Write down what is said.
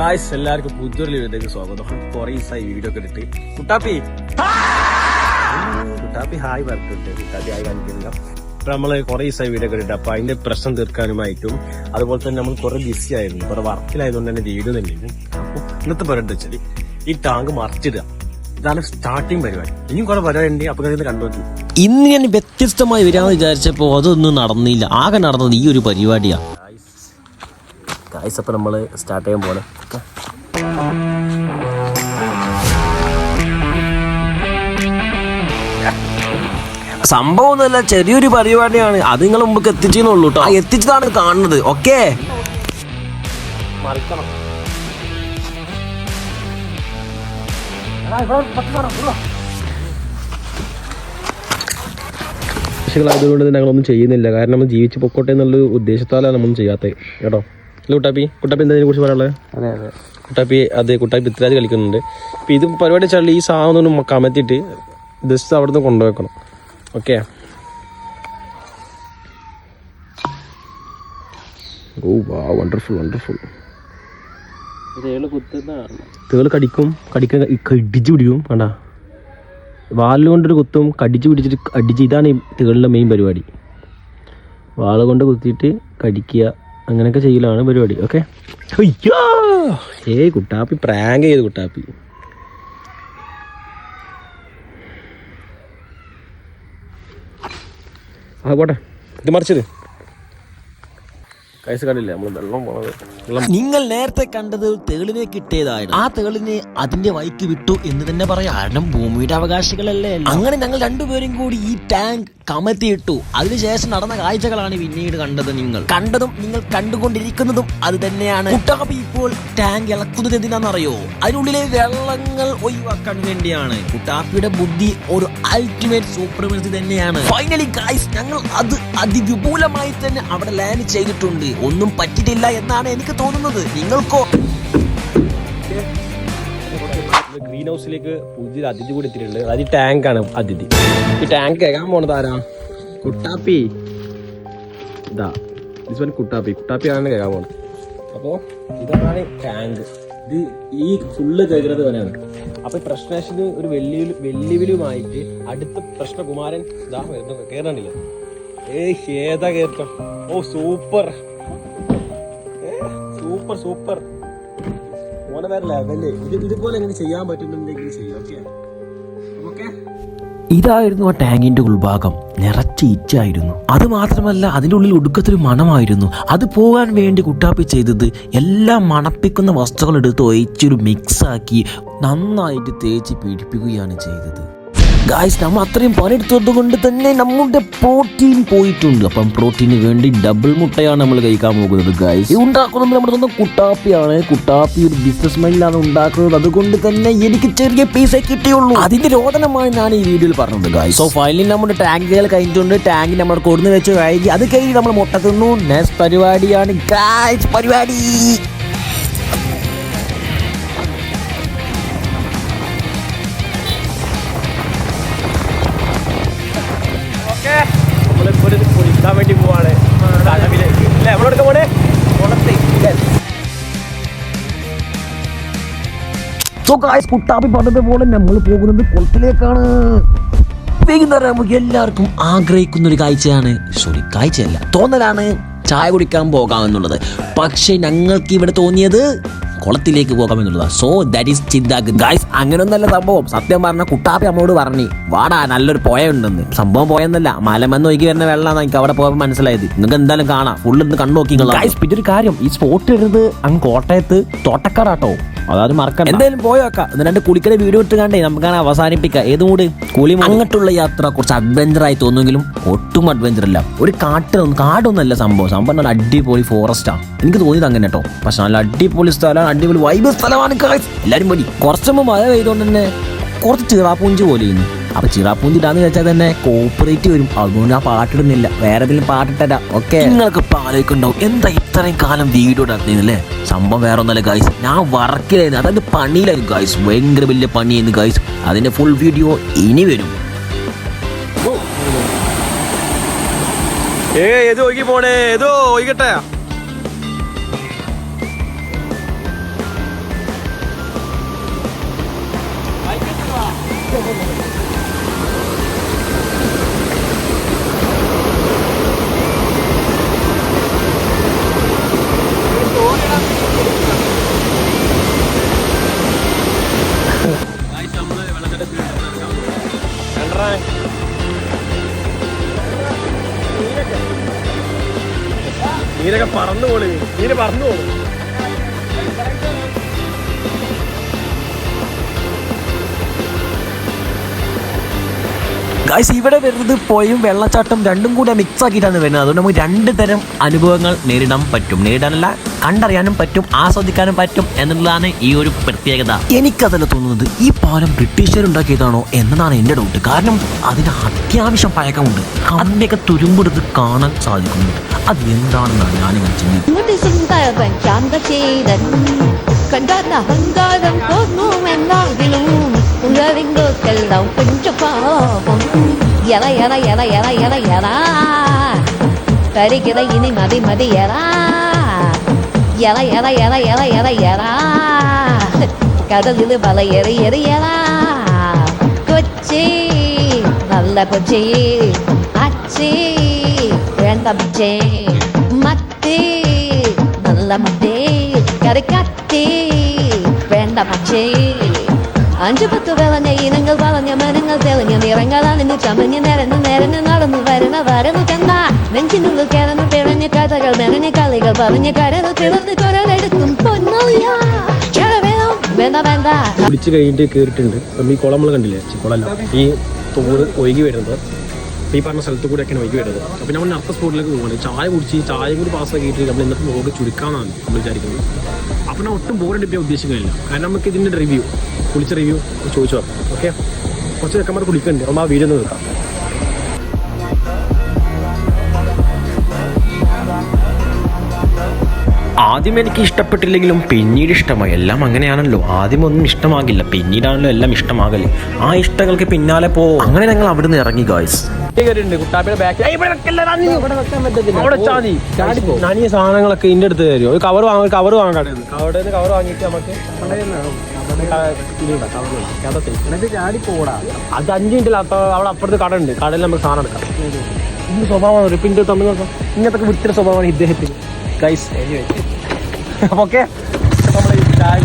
Guys എല്ലാവർക്കും പുതിയൊരു ലീവിലേക്ക് സ്വാഗതം. കുറേ ദിവസമായി വീഡിയോ ഒക്കെ ഇട്ടിട്ട് കുട്ടാപ്പി. കുട്ടാപ്പി ഹായ് പറഞ്ഞിട്ടുണ്ട്. കുട്ടാപ്പി ഹായ് കാണിക്കുന്നില്ല. ഇപ്പൊ നമ്മൾ കുറെ ദിവസമായി വീഡിയോ ഒക്കെ ഇട്ടിട്ട് അപ്പൊ അതിന്റെ പ്രശ്നം തീർക്കാനുമായിട്ടും അതുപോലെ തന്നെ നമ്മൾ കുറെ ബിസി ആയിരുന്നു. കുറെ വർക്കിലായതുകൊണ്ട് തന്നെ വീഡിയോ തന്നെ അപ്പൊ ഇന്നത്തെ പരിപാടി വെച്ചാൽ ഈ ടാങ്ക് മറിച്ചിടുക. ഇതാണ് സ്റ്റാർട്ടിങ് പരിപാടി. ഇനിയും കുറെ പരിപാടി അപ്പൊ കണ്ടുപോയി ഇന്ന് ഞാൻ വ്യത്യസ്തമായി വരാമെന്ന് വിചാരിച്ചപ്പോ അതൊന്നും നടന്നില്ല. ആകെ നടന്നത് ഈ ഒരു പരിപാടിയാ. ഗായ്സ് അപ്പം നമ്മൾ സ്റ്റാർട്ട് ചെയ്യാൻ പോകണം സംഭവം ഒന്നുമല്ല ചെറിയൊരു പരിപാടിയാണ്. അത് നിങ്ങൾ മുമ്പ് എത്തിച്ചെന്നുള്ളൂ കേട്ടോ എത്തിച്ചതാണ് കാണുന്നത്. ഓക്കെ. തന്നെ ഞങ്ങളൊന്നും ചെയ്യുന്നില്ല. കാരണം നമ്മൾ ജീവിച്ച് പൊക്കോട്ടെ എന്നുള്ള ഉദ്ദേശത്താലാണ് നമ്മളൊന്നും ചെയ്യാത്തത്. കേട്ടോ? കുട്ടാപ്പി. കുട്ടാപ്പി എന്താ കുറിച്ച് പറയാനുള്ളത്? അതെ അതെ. കുട്ടാപ്പി അതെ കുട്ടാപ്പി പൃഥ്വിരാജ് കളിക്കുന്നുണ്ട്. അപ്പം ഇത് പരിപാടി വെച്ചാൽ ഈ സാധനം ഒന്നും കമത്തിയിട്ട് ജസ്റ്റ് അവിടെ നിന്ന് കൊണ്ടുവെക്കണം ഓക്കെ ഓ വാ വണ്ടർഫുൾ വണ്ടർഫുൾ തേൾ കടിക്കും. കടിക്കാൻ കടിച്ച് പിടിക്കും. വേണ്ട വാൽ കൊണ്ടൊരു കുത്തും കടിച്ചു പിടിച്ചിട്ട് അടിച്ച് ഇതാണ് ഈ തേളിന്റെ മെയിൻ പരിപാടി. വാൾ കൊണ്ട് കുത്തിയിട്ട് കടിക്കുക. അങ്ങനെയൊക്കെ ചെയ്യലാണ് പരിപാടി ഓക്കെ അയ്യോ! ഏയ് കുട്ടാപ്പി പ്രാങ്ക് ചെയ്ത് കുട്ടാപ്പി. ആ പോട്ടെ. ഇത് മറിച്ചത് കൈസ് കണ്ടില്ലേ നമ്മൾ വെള്ളം പോണത് വെള്ളം നിങ്ങൾ നേരത്തെ കണ്ടത് തേളിനെ കിട്ടിയതായിരുന്നു. ആ തേളിനെ അതിന്റെ വഴിക്ക് വിട്ടു എന്ന് തന്നെ പറയാം. കാരണം ഭൂമിയുടെ അവകാശികളല്ലേ. അങ്ങനെ ഞങ്ങൾ രണ്ടുപേരും കൂടി ഈ ടാങ്ക് കമത്തിയിട്ടു. അതിനുശേഷം നടന്ന കാഴ്ചകളാണ് പിന്നീട് കണ്ടത് നിങ്ങൾ. കണ്ടതും നിങ്ങൾ കണ്ടുകൊണ്ടിരിക്കുന്നതും അത് തന്നെയാണ്. കുട്ടാപ്പി ഇപ്പോൾ ടാങ്ക് ഇളക്കുന്നത് എന്തിനാണെന്നറിയോ? അതിനുള്ളിലെ വെള്ളങ്ങൾ ഒഴിവാക്കാൻ വേണ്ടിയാണ്. കുട്ടാപ്പിയുടെ ബുദ്ധി ഒരു അൾട്ടിമേറ്റ് സൂപ്പർമെൻസി തന്നെയാണ്. ഫൈനലി ഗായ്സ് ഞങ്ങൾ അത് അതിവിപുലമായി തന്നെ അവിടെ ലാൻഡ് ചെയ്തിട്ടുണ്ട്. ഒന്നും പറ്റിയിട്ടില്ല എന്നാണ് എനിക്ക് തോന്നുന്നത്. നിങ്ങൾക്കോ? ഗ്രീൻ ഹൗസിലേക്ക് പുതിയ അതിഥി കൂടി എത്തിയിട്ടുണ്ട്. അതായത് ടാങ്ക് ആണ് അതിഥി. ഈ ടാങ്ക് കേൾക്കാൻ പോണത് ആരാ? കുട്ടാപ്പി. ഇതാ. This one കുട്ടാപ്പി. കുട്ടാപ്പി ആണ് കേൾക്കാൻ പോണത്. അപ്പോൾ ഇതാണ് ടാങ്ക് ഇത് ഈ ഫുള്ള് കേൾക്കുന്നത് തന്നെയാണ് അപ്പൊ ഈ പ്രശ്നേഷന് ഒരു വെല്ലുവിളി വെല്ലുവിളിയുമായിട്ട് അടുത്ത പ്രശ്നകുമാരൻ ഇതാ വരുന്നു കേറണ്ടില്ല ഏയ് ഏതാ കേട്ടോ ഓ സൂപ്പർ. സൂപ്പർ സൂപ്പർ ഓനെ വേറെ ലെവൽ ഇത് ഇതുപോലെ എങ്ങനെ ചെയ്യാൻ പറ്റുന്നുണ്ടെങ്കിൽ ചെയ്യാം ഓക്കെ ഓക്കെ ഇതായിരുന്നു ആ ടാങ്കിന്റെ ഉൾഭാഗം. നിറച്ച് ഇച്ചായിരുന്നു. അത് മാത്രമല്ല അതിന്റെ ഉള്ളിൽ ഒടുക്കത്തൊരു മണമായിരുന്നു. അത് പോകാൻ വേണ്ടി കുട്ടാപ്പി ചെയ്തത് എല്ലാം മണപ്പിക്കുന്ന വസ്തുക്കൾ എടുത്ത് ഒഴിച്ചൊരു മിക്സാക്കി നന്നായിട്ട് തേച്ച് പിടിപ്പിക്കുകയാണ് ചെയ്തത്. ഗായ്സ് നമ്മൾ അത്രയും പണിയെടുത്തത് കൊണ്ട് തന്നെ നമ്മുടെ പ്രോട്ടീൻ പോയിട്ടുണ്ട്. അപ്പം പ്രോട്ടീന് വേണ്ടി ഡബിൾ മുട്ടയാണ് നമ്മൾ കഴിക്കാൻ പോകുന്നത് ഗായ്സ് ഉണ്ടാക്കുന്നത് നമ്മുടെ സ്വന്തം കുട്ടാപ്പിയാണ്. കുട്ടാപ്പി ഒരു ബിസിനസ് മൈൻഡിലാണ് ഉണ്ടാക്കുന്നത്. അതുകൊണ്ട് തന്നെ എനിക്ക് ചെറിയ പീസേ കിട്ടിയുള്ളൂ. അതിന്റെ രോദനമാണ് ഞാൻ ഈ വീഡിയോയിൽ പറഞ്ഞത് ഗായ്സ് സോ ഫൈനലി നമ്മുടെ ടാങ്കുകൾ കഴിഞ്ഞിട്ടുണ്ട്. ടാങ്ക് നമ്മൾ കൊടുന്ന് വെച്ച് കഴിഞ്ഞ് അത് കഴിഞ്ഞ് നമ്മൾ മുട്ട തിന്നു. നെക്സ്റ്റ് പരിപാടിയാണ് ഗായ്സ് പരിപാടി. സോ ഗായ്സ് കുട്ടാപ്പി പറഞ്ഞതുപോലെ നമ്മൾ പോകുന്നത് കുളത്തിലേക്കാണ്. വൈകുന്നേരം നമുക്ക് എല്ലാവർക്കും ആഗ്രഹിക്കുന്ന ഒരു കാഴ്ചയാണ്. സോറി കാഴ്ചയല്ല തോന്നലാണ് ചായ കുടിക്കാൻ പോകാമെന്നുള്ളത്. പക്ഷേ ഞങ്ങൾക്ക് ഇവിടെ തോന്നിയത് കുളത്തിലേക്ക് പോകാമെന്നുള്ളതാണ് സോ ദാറ്റ് ഈസ് ചിന്താഗ് ഗായ്സ് അങ്ങനെയൊന്നല്ല സംഭവം. സത്യം പറഞ്ഞ കുട്ടാപ്പി നമ്മളോട് പറഞ്ഞു വാടാ നല്ലൊരു പുഴ ഉണ്ടെന്ന് സംഭവം പോയെന്നല്ല മലമെന്ന് നോക്കി വരുന്ന വെള്ളമാണ് എനിക്ക് അവിടെ പോയപ്പോൾ മനസ്സിലായത്. നിങ്ങൾക്ക് എന്തായാലും കാണാം. ഫുള്ള് കണ്ണു നോക്കി ഗായ്സ് പിന്നെ ഒരു കാര്യം ഈ സ്പോട്ട് വരുന്നത് അങ്ങ് കോട്ടയത്ത് തോട്ടക്കാടാട്ടോ. അതായത് മറക്കണം എന്തായാലും പോയോക്കാം എന്നിട്ട് കുളിക്കടെ വീഡിയോ ഇട്ട് കണ്ടേ നമുക്കാണ് അവസാനിപ്പിക്കാം ഏത് മൂട് കുളി അങ്ങോട്ടുള്ള യാത്ര കുറച്ച് അഡ്വഞ്ചർ ആയി തോന്നുമെങ്കിലും ഒട്ടും അഡ്വഞ്ചർ അല്ല ഒരു കാട്ടിലൊന്നും കാടൊന്നല്ല സംഭവം. സംഭവം നല്ല അടിപൊളി ഫോറസ്റ്റാ എനിക്ക് തോന്നിയത് അങ്ങനെ കേട്ടോ. പക്ഷെ നല്ല അടിപൊളി സ്ഥലമാണ് അടിപൊളി വൈബ് സ്ഥലമാണ്. എല്ലാരും പോയി. കുറച്ച് മുമ്പ് മഴ പെയ്തുകൊണ്ട് തന്നെ കുറച്ച് ചിറാപ്പൂഞ്ചി പോലെ ചെയ്യുന്നു അപ്പൊ ചിറാപ്പൂഞ്ചി ഇടാന്ന് വെച്ചാൽ തന്നെ കോപ്പറേറ്റ് വരും. അതുകൊണ്ട് ആ പാട്ടിടുന്നില്ല. വേറെ ഏതെങ്കിലും പാട്ടിട്ടരാ. ഓക്കെ നിങ്ങൾക്ക് ഇപ്പൊ ആലോചിക്കുന്നുണ്ടാവും. എന്താ ഇത്രയും കാലം വീഡിയോ ഇടാത്തല്ലേ സംഭവം വേറെ ഒന്നല്ല ഗൈസ് ഞാൻ വർക്കിലായിരുന്നു. അതായത് പണിയിലായിരുന്നു ഗൈസ് ഭയങ്കര വലിയ പണിയായിരുന്നു ഗൈസ് അതിന്റെ ഫുൾ വീഡിയോ ഇനി വരും. ഏ ഏതോ ഒഴുകി പോണേ. ഏതോ ഒഴുകട്ടെ. മീനൊക്കെ പറന്നു പോളി നീര് പറന്നു പോകും ഗൈസ് ഇവിടെ വരുന്നത് പോയും വെള്ളച്ചാട്ടം രണ്ടും കൂടെ മിക്സ് ആക്കിയിട്ടാണ് വരുന്നത്. അതുകൊണ്ട് നമുക്ക് രണ്ട് തരം അനുഭവങ്ങൾ നേരിടാൻ പറ്റും. നേരിടാനല്ല കണ്ടറിയാനും പറ്റും ആസ്വദിക്കാനും പറ്റും എന്നുള്ളതാണ് ഈ ഒരു പ്രത്യേകത. എനിക്കതല്ല തോന്നുന്നത് ഈ പാലം ബ്രിട്ടീഷുകാർ ഉണ്ടാക്കിയതാണോ എന്നതാണ് എന്റെ ഡൗട്ട് കാരണം അതിന് അത്യാവശ്യം പഴക്കമുണ്ട്. അതിന്റെയൊക്കെ തുരുമ്പെടുത്ത് കാണാൻ സാധിക്കുന്നുണ്ട്. അത് എന്താണെന്നാണ് ഞാനിങ്ങനെ ചിന്തിക്കുന്നത്. உங்களின் கோக்கெல்லாம் கொஞ்சம் பாவம். என என என என என எனா தரிக்கிற இனி மதி மதி எனா எல என என என என எனா கடலில் பல எரி எரி எனா கொச்சி நல்ல கொச்சி. அச்சி வேண்டாம் மத்தி நல்ல மத்தி. கரை கத்தி வேண்டாம் അഞ്ചു പത്ത് വിളഞ്ഞ ഇനങ്ങൾ വളഞ്ഞ മരങ്ങൾ തെളിഞ്ഞ നിറങ്ങളാണെന്ന് ചമഞ്ഞ് നിരന്ന് നിരന്ന് നടന്നു വരണ വരന്നു ചെന്ന. നെഞ്ചിനുള്ളിൽ കിടന്നു പിഴഞ്ഞ കഥകൾ മെനഞ്ഞ കളികൾ പറഞ്ഞ് കരത് തിളന്ന് കുരലെടുക്കും പൊന്നോയ വേണം വേണ്ട വേണ്ട. കുടിച്ച് കഴിഞ്ഞിട്ട് കയറിയിട്ടുണ്ട് ഈ കുളം കണ്ടില്ലേ? കുളമല്ല. ഈ തോട് ഒഴുകി വരുന്നത് ഈ പറഞ്ഞ സ്ഥലത്ത് കൂടെ ഒക്കെയാണ് വൈകി വരുന്നത്. അപ്പം നമ്മൾ അടുത്ത സ്പോട്ടിലേക്ക് പോകുന്നത് ചായ കുടിച്ച് ചായ കൂടി പാസ്സാക്കിയിട്ട് നമ്മൾ ഇന്നത്തെ വ്ലോഗ് ചുരുക്കാമെന്നാണ് നമ്മൾ വിചാരിക്കുന്നത്. അപ്പം ഞാൻ ഒട്ടും ബോറടിപ്പിക്കാൻ ഉദ്ദേശിക്കുന്നില്ല. കാരണം നമുക്ക് ഇതിന്റെ റിവ്യൂ കുളിച്ച റിവ്യൂ ചോദിച്ചു നോക്കാം ഓക്കെ കുറച്ച് ചെക്കന്മാർ കുളിക്കുന്നുണ്ട്. നമ്മൾ ആ വീഡിയോ ഒന്ന് നോക്കാം. ആദ്യം എനിക്ക് ഇഷ്ടപ്പെട്ടില്ലെങ്കിലും പിന്നീട് ഇഷ്ടമായി. എല്ലാം അങ്ങനെയാണല്ലോ. ആദ്യം ഒന്നും ഇഷ്ടമാകില്ല. പിന്നീടാണല്ലോ എല്ലാം ഇഷ്ടമാകൽ. ആ ഇഷ്ടങ്ങൾക്ക് പിന്നാലെ പോ. അങ്ങനെ ഞങ്ങൾ അവിടുന്ന് ഇറങ്ങി ഗായ്സ് ഈ സാധനങ്ങളൊക്കെ ഇതിന്റെ അടുത്ത് തരും ഒരു കവർ വാങ്ങി കവർ വാങ്ങാൻ നിന്ന് കവർ വാങ്ങിയിട്ട് നമുക്ക് അത് അഞ്ച് മിനിറ്റ് അവിടെ അപ്പുറത്ത് കട ഉണ്ട് കടയിൽ നമുക്ക് സാധനം എടുക്കാം. ഇന്ന് സ്വഭാവമാണ്. പിന്നെ തമ്മിൽ നോക്കാം. ഇങ്ങനത്തെ വൃത്തിയുടെ സ്വഭാവമാണ് ഇദ്ദേഹത്തിന്. ഗൈസ് ഓക്കെ നമ്മളെ ചായ